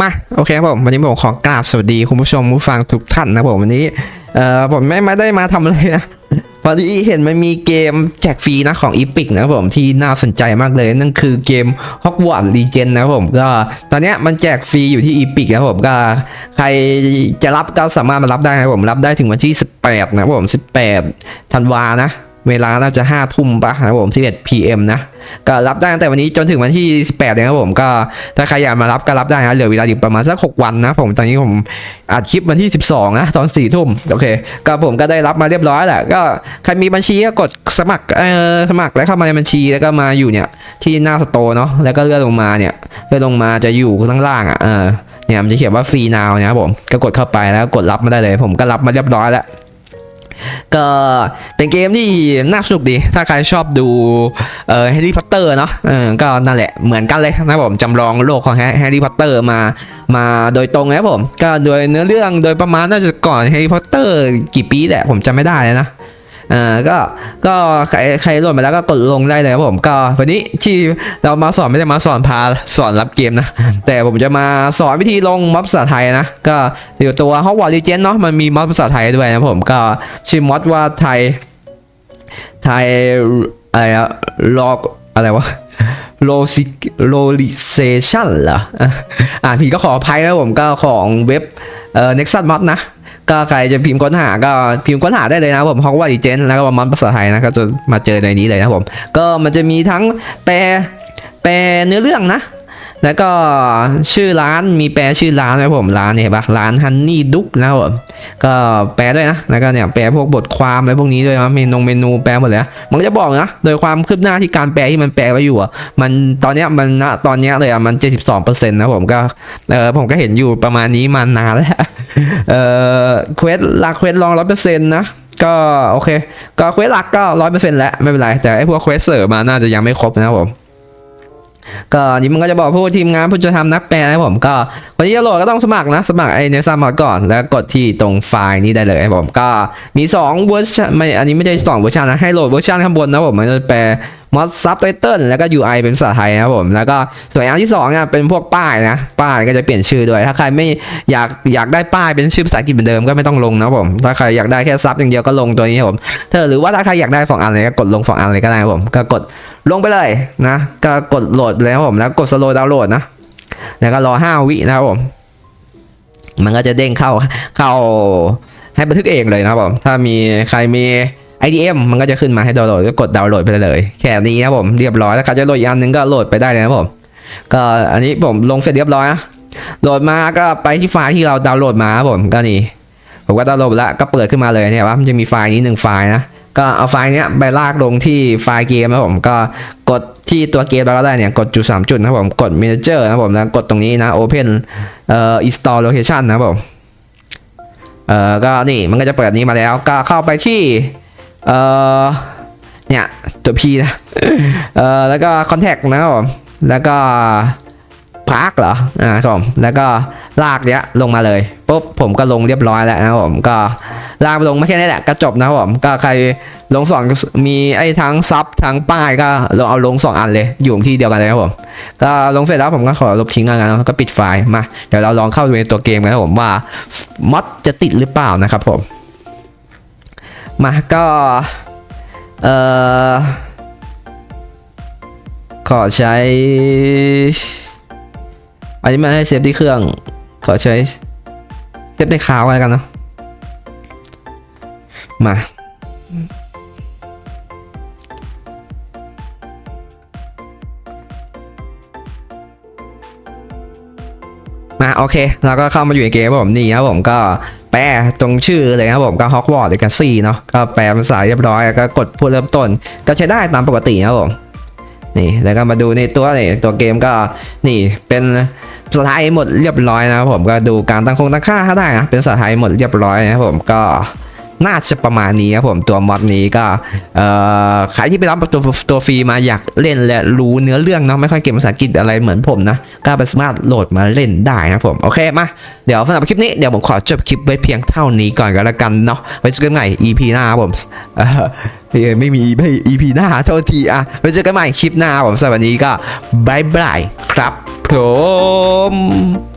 มาโอเคครับผมวันนี้ผมขอกราบสวัสดีคุณผู้ชมผู้ฟังทุกท่านนะผมวันนี้เอ่อผมไม่ไม่ได้มาทำอะไรนะพอดีเห็นมันมีเกมแจกฟรีนะของ Epic นะครับผมที่น่าสนใจมากเลยนั่นคือเกม Hogwarts Legion นะครับผมก็ตอนนี้มันแจกฟรีอยู่ที่ Epic นะครับผมก็ใครจะรับก็สามารถมารับได้นะครับผมรับได้ถึงวันที่ 18 นะครับผม 18 ธันวานะ เวลาน่าจะ 5 ทุ่มปะนะครับผม11 PM นะ ก็รับได้ตั้งแต่วันนี้จนถึงวันที่ 18เลยครับผมก็ถ้าใครอยากมารับก็รับได้นะเหลือเวลาอีกประมาณสัก 6 วันนะผมตอนนี้ผมอัดคลิปวันที่ 12 นะตอน4ทุ่มโอเคก็ผมก็ได้รับมาเรียบร้อยแหละก็ใครมีบัญชีก็กดสมัครเอ่อสมัครแล้วเข้ามาในบัญชีแล้วก็มาอยู่เนี่ยที่หน้าสโตร์เนาะแล้วก็เลื่อนลงมาเนี่ยเลื่อนลงมาจะอยู่ข้างล่างอะเออเนี่ยมันจะเขียนว่าฟรีนาวนะครับผมก็กดเข้าไปแล้วกดรับมาได้เลย ผมก็รับมาเรียบร้อยแล้ว ก็เป็นเกมที่น่าสนุกดี ถ้าใครชอบดูเอ่อแฮร์รี่พอตเตอร์เนาะเออก็นั่นแหละเหมือนกันเลยนะผมจำลองโลกของแฮร์รี่พอตเตอร์มามาโดยตรงนะผม ก็โดยเนื้อเรื่องโดยประมาณน่าจะก่อนแฮร์รี่พอตเตอร์กี่ปีแหละผมจำไม่ได้เลยนะ เออก็ก็ใครใครโหลดมาแล้วก็กดลงได้เลยครับผมก็วันนี้ที่เรามาสอนไม่ได้มาสอนพาสอนรับเกมนะ แต่ผมจะมาสอนวิธีลงม็อบภาษาไทยนะ ก็เดี๋ยวตัว Hogwarts Legends เนาะมันมีม็อบภาษาไทยด้วยนะผมก็ชื่อม็อดว่าไทย ไทยอะไรอะลอกอะไรวะโลซิโลลิเซชันเหรออ่านผิดก็ขออภัยนะผมก็ของเว็บเอ่อ Nexus Mod นะ ก็ใครจะพิมพ์ค้นหาก็พิมพ์ค้นหาได้เลยนะผมฮอกว่าดีเจนแล้วก็มอนภาษาไทยนะก็จะมาเจอในนี้เลยนะผม ก็มันจะมีทั้งแปลแปลเนื้อเรื่องนะ แล้วก็ชื่อร้านมีแปลชื่อร้านนะผมร้านเนี่ยปะร้านฮันนี่ดุ๊กนะครับผมก็แปลด้วยนะแล้วก็เนี่ยแปลพวกบทความอะไรพวกนี้ด้วยนะเมนูเมนูแปลหมดเลยนะมันก็จะบอกนะโดยความคืบหน้าที่การแปลที่มันแปลไว้อยู่อะมันตอนเนี้ยมันณตอนเนี้ยเลยอะมัน 72%นะผมก็เออผมก็เห็นอยู่ประมาณนี้มานานแล้วเออเควสหลักเควสลองร้อยเปอร์เซ็นต์นะก็โอเค ก็เควสหลักก็ร้อยเปอร์เซ็นต์แล้วไม่เป็นไรแต่ไอ้พวกเควสเสริมมาน่าจะยังไม่ครบนะครับผม ก็นี่มันก็จะบอกผู้ทีมงานผู้จะทำนักแปลนะผมก็วันนี้จะโหลดก็ต้องสมัครนะ สมัครไอเนซ่ามาก่อน แล้วกดที่ตรงไฟล์นี้ได้เลยผมก็มี2เวอร์ชันไม่อันนี้ไม่ได้2เวอร์ชันนะให้โหลดเวอร์ชันข้างบนนะผมมันจะแปล มอดซับไตเติลแล้วก็ UI เป็นภาษาไทยนะครับผมแล้วก็ส่วนอันที่2เนี่ยเป็นพวกป้ายนะป้ายก็จะเปลี่ยนชื่อด้วย ถ้าใครไม่อยากอยากได้ป้ายเป็นชื่อภาษาอังกฤษเหมือนเดิมก็ไม่ต้องลงนะผมถ้าใครอยากได้แค่ซับอย่างเดียวก็ลงตัวนี้ครับผมเธอหรือว่าถ้าใครอยากได้สองอันเลยก็กดลงสองอันเลยก็ได้ผมก็กดลงไปเลยนะก็กดโหลดเลยครับผมแล้วกดสโลว์ดาวน์โหลดนะแล้วก็รอ5วินะครับผมมันก็จะเด้งเข้าเข้าให้บันทึกเองเลยนะครับผมถ้ามีใครมี IDM มันก็จะขึ้นมาให้ดาวน์โหลดก็กดดาวน์โหลดไปเลย แค่นี้นะครับผมเรียบร้อยแล้วใครจะโหลดอีกอันหนึงก็โหลดไปได้เลยนะครับผมก็อันนี้ผมลงเสร็จเรียบร้อยนะโหลดมาก็ไปที่ไฟล์ที่เราดาวน์โหลดมาครับผมก็นี่ผมก็ดาวน์โหลดแล้วก็เปิดขึ้นมาเลยเนี่ยว่ามันจะมีไฟล์นี้หนึ่งไฟล์นะก็เอาไฟล์นี้ไปลากลงที่ไฟล์เกมนะผมก็กดที่ตัวเกมแล้วก็ได้เนี่ยกดจุดสามจุดนะผมกด manager นะผมแล้วกดตรงนี้นะ open เอ่อ install location นะผมเอ่อก็นี่มันก็จะเปิดนี้มาแล้วก็เข้าไปที่ เอ่อเนี่ยตัว P นะเอ่อแล้วก็ contact นะครับผมแล้วก็พักเหรออ่าครับผมแล้วก็ลากเนี้ยลงมาเลยปุ๊บผมก็ลงเรียบร้อยแล้วนะครับผมก็ลากลงมาแค่นี้แหละก็จบนะครับผมก็ใครลงสองมีไอ้ทั้งซับทั้งป้ายก็ลองเอาลงสองอันเลยอยู่ที่เดียวกันเลยครับผมก็ลงเสร็จแล้วผมก็ขอลบทิ้งแล้วกันนะก็ปิดไฟล์มาเดี๋ยวเราลองเข้าดูในตัวเกมกันนะครับผมว่ามอดจะติดหรือเปล่านะครับผม มาก็เอ่อขอใช้ อันนี้มาให้เซฟที่เครื่อง ขอใช้เซฟในคลาวอะไรกันเนาะมา มา โอเค เราก็เข้ามาอยู่ในเกมผมนี่ครับผมก็ แปลตรงชื่อเลยครับผมก็ Hogwarts Legacy เนาะก็แปลภาษาเรียบร้อยแล้วก็กดพูดเริ่มต้น ก็ใช้ได้ตามปกติครับผมนี่แล้วก็มาดูในตัวนี่ตัวเกมก็นี่เป็นภาษาไทยหมดเรียบร้อยนะครับผมก็ดูการตั้งคงตั้งค่าก็ได้นะเป็นภาษาไทยหมดเรียบร้อยนะครับผมก็ น่าจะประมาณนี้ครับผมตัวมอดนี้ก็ใครที่ไปรับตัวตัวฟรีมาอยากเล่นและรู้เนื้อเรื่องเนาะไม่ค่อยเก่งภาษาอังกฤษอะไรเหมือนผมนะก็ไปสามารถโหลดมาเล่นได้นะครับผมโอเคมาเดี๋ยวสำหรับคลิปนี้เดี๋ยวผมขอจบคลิปไว้เพียงเท่านี้ก่อนก็แล้วกันเนาะไว้เจอกันใหม่ EP หน้าครับผมเอ่อเฮ้ยไม่มี EP หน้าโทษทีอะไว้เจอกันใหม่คลิปหน้าผมสำหรับวันนี้ก็บายบายครับผม